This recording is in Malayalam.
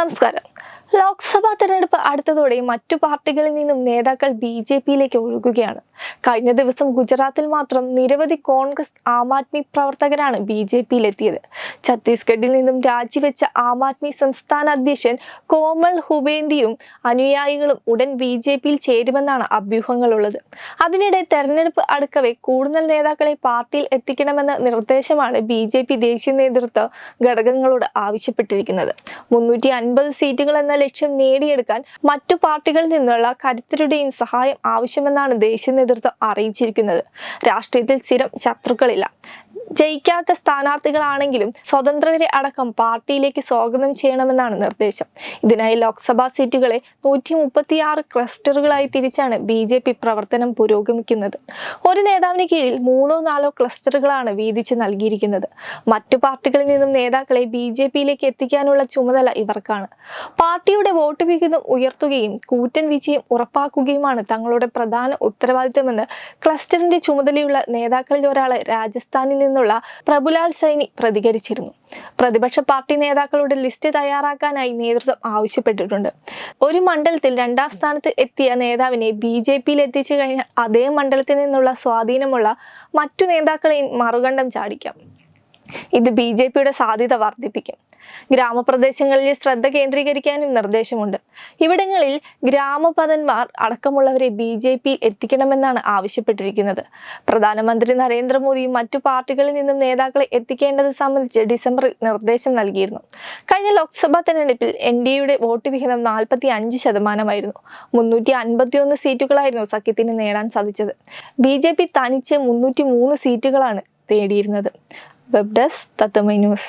നമസ്കാരം. ലോക്സഭാ തെരഞ്ഞെടുപ്പ് അടുത്തതോടെ മറ്റു പാർട്ടികളിൽ നിന്നും നേതാക്കൾ ബി ജെ പിയിലേക്ക് ഒഴുകുകയാണ്. കഴിഞ്ഞ ദിവസം ഗുജറാത്തിൽ മാത്രം നിരവധി കോൺഗ്രസ് ആം ആദ്മി പ്രവർത്തകരാണ് ബി ജെ പിയിലെത്തിയത്. ഛത്തീസ്ഗഡിൽ നിന്നും രാജിവെച്ച ആം ആദ്മി സംസ്ഥാന അധ്യക്ഷൻ കോമൾ ഹുബേന്ദിയും അനുയായികളും ഉടൻ ബി ജെ പിയിൽ ചേരുമെന്നാണ് അഭ്യൂഹങ്ങളുള്ളത്. അതിനിടെ തെരഞ്ഞെടുപ്പ് അടുക്കവെ കൂടുതൽ നേതാക്കളെ പാർട്ടിയിൽ എത്തിക്കണമെന്ന നിർദ്ദേശമാണ് ബി ജെ പി ദേശീയ നേതൃത്വ ഘടകങ്ങളോട് ആവശ്യപ്പെട്ടിരിക്കുന്നത്. മുന്നൂറ്റി അൻപത് സീറ്റുകൾ എന്ന ലക്ഷ്യം നേടിയെടുക്കാൻ മറ്റു പാർട്ടികളിൽ നിന്നുള്ള കരുത്തരുടെയും സഹായം ആവശ്യമെന്നാണ് ദേശീയ അറിയിച്ചിരിക്കുന്നത്. രാഷ്ട്രീയത്തിൽ സ്ഥിരം ശത്രുക്കളില്ല. ജയിക്കാത്ത സ്ഥാനാർത്ഥികളാണെങ്കിലും സ്വതന്ത്രരെ അടക്കം പാർട്ടിയിലേക്ക് സ്വാഗതം ചെയ്യണമെന്നാണ് നിർദ്ദേശം. ഇതിനായി ലോക്സഭാ സീറ്റുകളെ നൂറ്റി മുപ്പത്തിയാറ് ക്ലസ്റ്ററുകളായി തിരിച്ചാണ് ബി ജെ പി പ്രവർത്തനം പുരോഗമിക്കുന്നത്. ഒരു നേതാവിന് കീഴിൽ മൂന്നോ നാലോ ക്ലസ്റ്ററുകളാണ് വീതിച്ച് നൽകിയിരിക്കുന്നത്. മറ്റു പാർട്ടികളിൽ നിന്നും നേതാക്കളെ ബി ജെ പിയിലേക്ക് എത്തിക്കാനുള്ള ചുമതല ഇവർക്കാണ്. പാർട്ടിയുടെ വോട്ട് വിഹിതം ഉയർത്തുകയും കൂറ്റൻ വിജയം ഉറപ്പാക്കുകയുമാണ് തങ്ങളുടെ പ്രധാന ഉത്തരവാദിത്തമെന്ന് ക്ലസ്റ്ററിന്റെ ചുമതലയുള്ള നേതാക്കളിൽ ഒരാളെ രാജസ്ഥാനിൽ നിന്നുള്ള പ്രഭുലാൽ സൈനി പ്രതികരിച്ചിരുന്നു. പ്രതിപക്ഷ പാർട്ടി നേതാക്കളുടെ ലിസ്റ്റ് തയ്യാറാക്കാനായി നേതൃത്വം ആവശ്യപ്പെട്ടിട്ടുണ്ട്. ഒരു മണ്ഡലത്തിൽ രണ്ടാം സ്ഥാനത്ത് എത്തിയ നേതാവിനെ ബി ജെ പിയിൽ എത്തിച്ചു കഴിഞ്ഞാൽ അതേ മണ്ഡലത്തിൽ നിന്നുള്ള സ്വാധീനമുള്ള മറ്റു നേതാക്കളെയും മറുകണ്ഠം ചാടിക്കാം. ഇത് ബി ജെ പിയുടെ സാധ്യത വർദ്ധിപ്പിക്കും. ഗ്രാമപ്രദേശങ്ങളിൽ ശ്രദ്ധ കേന്ദ്രീകരിക്കാനും നിർദ്ദേശമുണ്ട്. ഇവിടങ്ങളിൽ ഗ്രാമപതന്മാർ അടക്കമുള്ളവരെ ബി ജെ പിയിൽ എത്തിക്കണമെന്നാണ് ആവശ്യപ്പെട്ടിരിക്കുന്നത്. പ്രധാനമന്ത്രി നരേന്ദ്രമോദിയും മറ്റു പാർട്ടികളിൽ നിന്നും നേതാക്കളെ എത്തിക്കേണ്ടത് സംബന്ധിച്ച് ഡിസംബറിൽ നിർദ്ദേശം നൽകിയിരുന്നു. കഴിഞ്ഞ ലോക്സഭാ തെരഞ്ഞെടുപ്പിൽ എൻ ഡി എയുടെ വോട്ട് വിഹിതം നാൽപ്പത്തി അഞ്ച് ശതമാനമായിരുന്നു. മുന്നൂറ്റി അൻപത്തിയൊന്ന് സീറ്റുകളായിരുന്നു സഖ്യത്തിന് നേടാൻ സാധിച്ചത്. ബി ജെ പി തനിച്ച് മുന്നൂറ്റി മൂന്ന് സീറ്റുകളാണ് നേടിയിരുന്നത് വെബ് ഡെസ്ക് തത്തമൈ ന്യൂസ്.